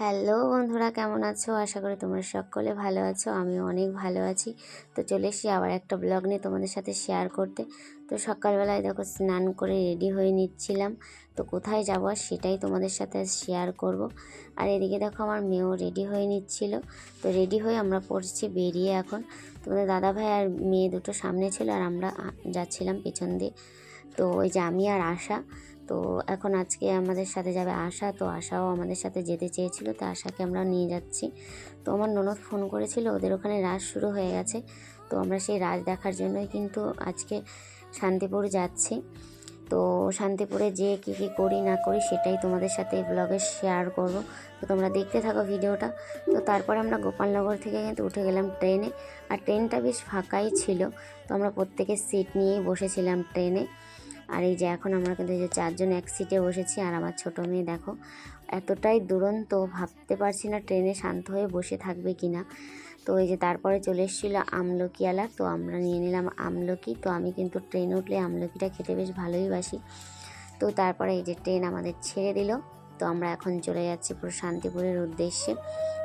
Hello বন্ধুরা, কেমন আছো? আশা করি তোমরা সকলে ভালো আছো আমি অনেক ভালো আছি। তো চলে এসি আবার একটা ব্লগ নিয়ে তোমাদের সাথে শেয়ার করতে। তো সকালবেলায় দেখো স্নান করে রেডি হয়ে নিচ্ছিলাম। তো কোথায় যাব সেটাই তোমাদের সাথে শেয়ার করব। আর এদিকে দেখো আমার মেয়েও রেডি হয়ে নিচ্ছিল। তো রেডি হয়ে আমরা পড়ছি, বেরিয়ে এখন। তোমাদের দাদা ভাই আর মেয়ে দুটো সামনে ছিল আর আমরা যাচ্ছিলাম পেছন দিয়ে। তো ওই যে আমি আর আশা। তো এখন আজকে আমাদের সাথে যাবে আশা, তো আশাও আমাদের সাথে যেতে চেয়েছিল, তো আশাকে আমরা নিয়ে যাচ্ছি। তো আমার ননদ ফোন করেছিল, ওদের ওখানে রাস শুরু হয়ে গেছে, তো আমরা সেই রাস দেখার জন্যই কিন্তু আজকে শান্তিপুর যাচ্ছি। তো শান্তিপুরে যে কী কী করি না করি সেটাই তোমাদের সাথে ব্লগে শেয়ার করব। তো তোমরা দেখতে থাকো ভিডিওটা। তো তারপর আমরা গোপালনগর থেকে কিন্তু উঠে গেলাম ট্রেনে, আর ট্রেনটা বেশ ফাঁকাই ছিল। তো আমরা প্রত্যেকের সিট নিয়েই বসেছিলাম ট্রেনে। আর এই যে এখন আমরা কিন্তু এই যে চারজন এক সিটে বসেছি, আর আমার ছোটো মেয়ে দেখো, এতটাই দুরন্ত, ভাবতে পারছি না ট্রেনে শান্ত হয়ে বসে থাকবে কি না তো এই যে তারপরে চলে এসেছিল আমলকিওয়ালা, তো আমরা নিয়ে নিলাম আমলকি। তো আমি কিন্তু ট্রেনে উঠলে আমলকিটা খেতে বেশ ভালোই বাসি। তো তারপরে এই যে ট্রেন আমাদের ছেড়ে দিল, তো আমরা এখন চলে যাচ্ছি পুরো শান্তিপুরের উদ্দেশ্যে।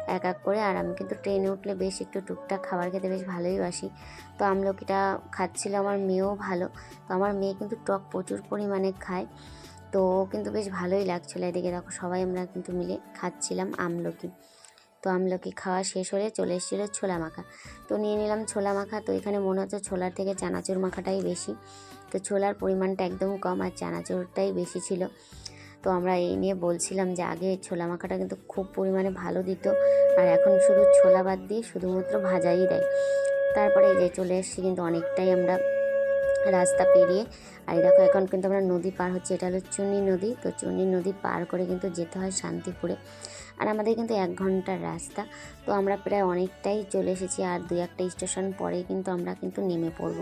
এক এক করে। আর আমি কিন্তু ট্রেনে উঠলে বেশ একটু টুকটাক খাবার খেতে বেশ ভালোই বাসি। তো আমলকিটা খাচ্ছিল, আমার মেয়েও ভালো। তো আমার মেয়ে কিন্তু টক প্রচুর পরিমাণে খায়। তো কিন্তু বেশ ভালোই লাগছিল এদিকে। দেখো, সবাই আমরা কিন্তু মিলে খাচ্ছিলাম আমলকি তো আমলকি খাওয়া শেষ হলে চলে এসেছিল ছোলা মাখা। তো নিয়ে নিলাম ছোলা মাখা। তো এখানে মনে হচ্ছে ছোলার থেকে চানাচুর মাখাটাই বেশি। তো ছোলার পরিমাণটা একদম কম আর চানাচুরটাই বেশি ছিল। তো আমরা এই নিয়ে বলছিলাম যে আগে ছোলা মাখাটা কিন্তু খুব পরিমাণে ভালো দিত। আর এখন শুধু ছোলা বাদ দিয়ে শুধুমাত্র ভাজাই দেয়। তারপরে এই যে চলে এসেছি কিন্তু অনেকটাই আমরা রাস্তা পেরিয়ে। আর দেখো, এখন কিন্তু আমরা নদী পার হচ্ছে। এটা হলো চুনি নদী। তো চুনি নদী পার করে কিন্তু যেতে হয় শান্তিপুরে। আর আমাদের কিন্তু এক ঘণ্টার রাস্তা। তো আমরা প্রায় অনেকটাই চলে এসেছি। আর দু একটা স্টেশন পরেই কিন্তু আমরা কিন্তু নেমে পড়ব।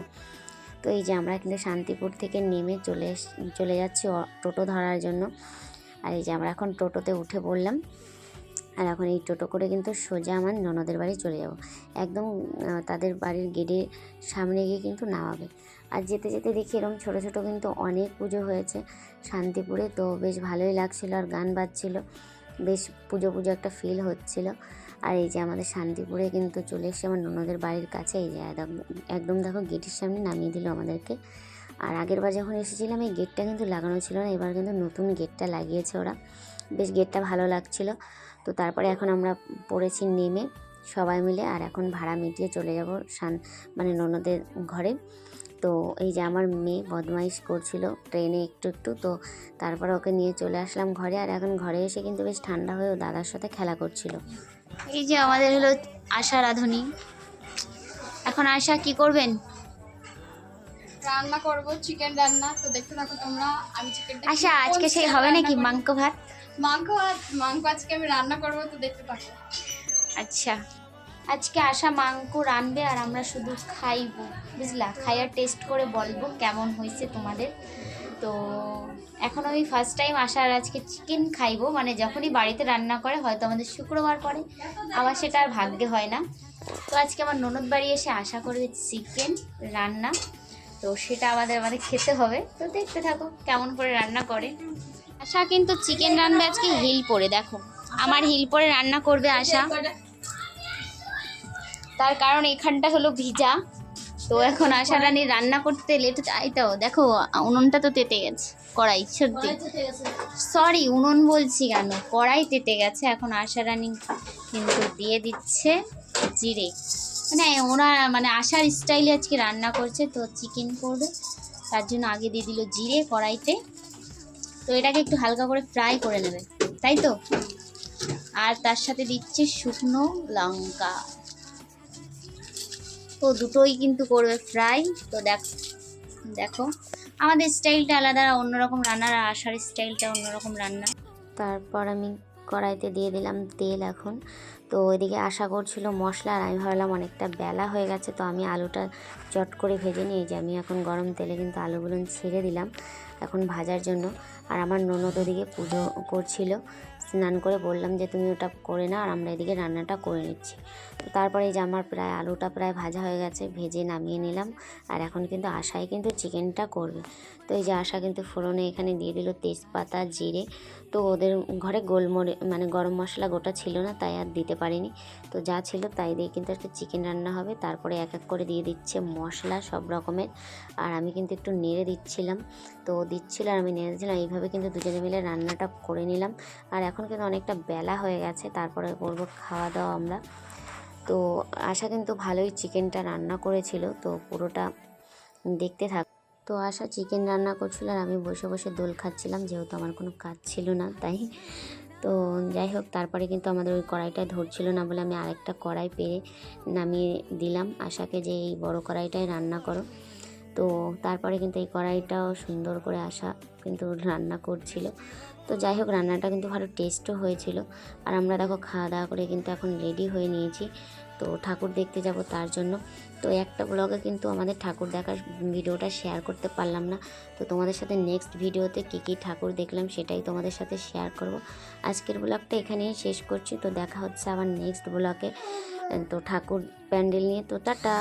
তো এই যে আমরা কিন্তু শান্তিপুর থেকে নেমে চলে চলে যাচ্ছি টোটো ধরার জন্য। আর এই যে আমরা এখন টোটোতে উঠে পড়লাম। আর এখন এই টোটো করে কিন্তু সোজা আমার ননদের বাড়ি চলে যাব। একদম তাদের বাড়ির গেটের সামনে গিয়ে কিন্তু নামাবে। আর যেতে যেতে দেখি এরকম ছোটো ছোটো কিন্তু অনেক পুজো হয়েছে শান্তিপুরে। তো বেশ ভালোই লাগছিল আর গান বাজছিল। বেশ পুজো পুজো একটা ফিল হচ্ছিল। আর এই যে আমাদের শান্তিপুরে কিন্তু চলে এসেছে আমার ননদের বাড়ির কাছে, এই যে একদম- দেখো গেটের সামনে নামিয়ে দিল আমাদেরকে। আর আগের বার যখন এসেছিলাম এই গেটটা কিন্তু লাগানো ছিল না, এবার কিন্তু নতুন গেটটা লাগিয়েছে ওরা। বেশ গেটটা ভালো লাগছিল। তো তারপরে এখন আমরা পড়েছি নেমে সবাই মিলে, আর এখন ভাড়া মিটিয়ে চলে যাব শান মানে ননদের ঘরে। তো এই যে আমার মেয়ে বদমাইশ করছিল ট্রেনে একটু একটু, তো তারপর ওকে নিয়ে চলে আসলাম ঘরে। আর এখন ঘরে এসে কিন্তু বেশ ঠান্ডা হয়ে ও দাদার সাথে খেলা করছিল। এই যে আমাদের হলো আশা রাঁধুনি। এখন আশা কি করবেন? রান্না করব চিকেন রান্না। তো দেখতে থাকো তোমরা আমি চিকেন আশা আজকে সেই হবে নাকি মাংস ভাত? মাংস ভাত মাংস আজকে আমি রান্না করব তো দেখতে থাকো। আচ্ছা। আজকে আশা মাংস রানবে আর আমরা শুধু খাইবো। বুঝলা? খাইয়ার টেস্ট করে বলব কেমন হয়েছে তোমাদের। তো এখন আমি ফার্স্ট টাইম আসার আজকে চিকেন খাইবো মানে যখনই বাড়িতে রান্না করে, হয়তো আমাদের শুক্রবার করে আবার সেটা আর ভাগ্যে হয় না। তো আজকে আমার ননদ বাড়ি এসে আশা করবে চিকেন রান্না, তো সেটা আমাদের আমাদের খেতে হবে। তো দেখতে থাকো কেমন করে রান্না করে। আশা কিন্তু চিকেন রান্না আজকে হিল পরে, দেখো। আমার হিল পরে রান্না করবে আশা। তার কারণ এখানটা হলো ভিজা, তো এখন আশা রানী রান্না করতে লেট এই তো, দেখো, উনুনটা তো তেতে গেছে। কড়াই সত্যি সরি উনুন বলছি কেন? কড়াই তেতে গেছে এখন আশা রানী কিন্তু দিয়ে দিচ্ছে জিরে। মানে ওনার মানে আশার স্টাইলে আজকে রান্না করছে তো চিকেন করবে তার জন্য আগে দিয়ে দিল জিরে কড়াইতে। তো এটাকে একটু হালকা করে ফ্রাই করে নেবে তাই তো? আর তার সাথে দিচ্ছে শুকনো লঙ্কা। তো দুটোই কিন্তু করবে ফ্রাই তো দেখ দেখো, আমাদের স্টাইলটা আলাদা, অন্যরকম রান্নার আশার স্টাইলটা অন্যরকম রান্না। তারপর আমি কড়াইতে দিয়ে দিলাম তেল এখন। তো ওইদিকে আশা করছিল মশলা আর আমি ভাবলাম অনেকটা বেলা হয়ে গেছে, তো আমি আলুটা চট করে ভেজে নিয়ে যে আমি এখন গরম তেলে কিন্তু আলুগুলো ছেড়ে দিলাম এখন ভাজার জন্য। আর আমার ননদ ওদিকে পুজো করছিল স্নান করে বললাম যে, তুমি ওটা করে নাও আর আমরা এদিকে রান্নাটা করে নিচ্ছি। তো তারপরে যে আমার প্রায় আলুটা প্রায় ভাজা হয়ে গেছে, ভেজে নামিয়ে নিলাম। আর এখন কিন্তু আশাই কিন্তু চিকেনটা করবে। তো এই যে আশা কিন্তু ফোড়নে এখানে দিয়ে দিল তেজপাতা, জিরে। তো ওদের ঘরে গোলমরি মানে গরম মশলা গোটা ছিল না, তাই আর দিতে পারিনি। তো যা ছিল তাই দিয়ে কিন্তু একটা চিকেন রান্না হবে। তারপরে এক এক করে দিয়ে দিচ্ছে মশলা সব রকমের। আর আমি কিন্তু একটু নেড়ে দিচ্ছিলাম। তো দিচ্ছিল আর আমি নেড়ে দিচ্ছিলাম। এইভাবে কিন্তু দুজনে মিলে রান্নাটা করে নিলাম। আর এখন কিন্তু অনেকটা বেলা হয়ে গেছে, তারপরে করব খাওয়া দাওয়া আমরা। তো আশা কিন্তু ভালোই চিকেনটা রান্না করেছিল, তো পুরোটা দেখতে থাক। তো আশা চিকেন রান্না করছিল আর আমি বসে বসে দোল খাচ্ছিলাম, যেহেতু আমার কোনো কাজ ছিল না তাই। তো যাই হোক, তারপরে কিন্তু আমাদের ওই কড়াইটা ধরছিল না বলে আমি আরেকটা কড়াই পেরে নামিয়ে দিলাম। আশাকে যে এই বড় কড়াইটাই রান্না করো। তো তারপরে কিন্তু এই কড়াইটাও সুন্দর করে আসা কিন্তু রান্না করছিল। তো যাই হোক, রান্নাটা কিন্তু ভালো টেস্টও হয়েছিল। আর আমরা দেখো খাওয়া দাওয়া করে কিন্তু এখন রেডি হয়ে নিয়েছি। তো ঠাকুর দেখতে যাব তার জন্য। তো একটা ব্লগে কিন্তু আমাদের ঠাকুর দেখার ভিডিওটা শেয়ার করতে পারলাম না। তো তোমাদের সাথে নেক্সট ভিডিওতে কী কী ঠাকুর দেখলাম সেটাই তোমাদের সাথে শেয়ার করব। আজকের ব্লগটা এখানেই শেষ করছি। তো দেখা হচ্ছে আবার নেক্সট ব্লগে তো ঠাকুর প্যান্ডেল নিয়ে। তো টাটা!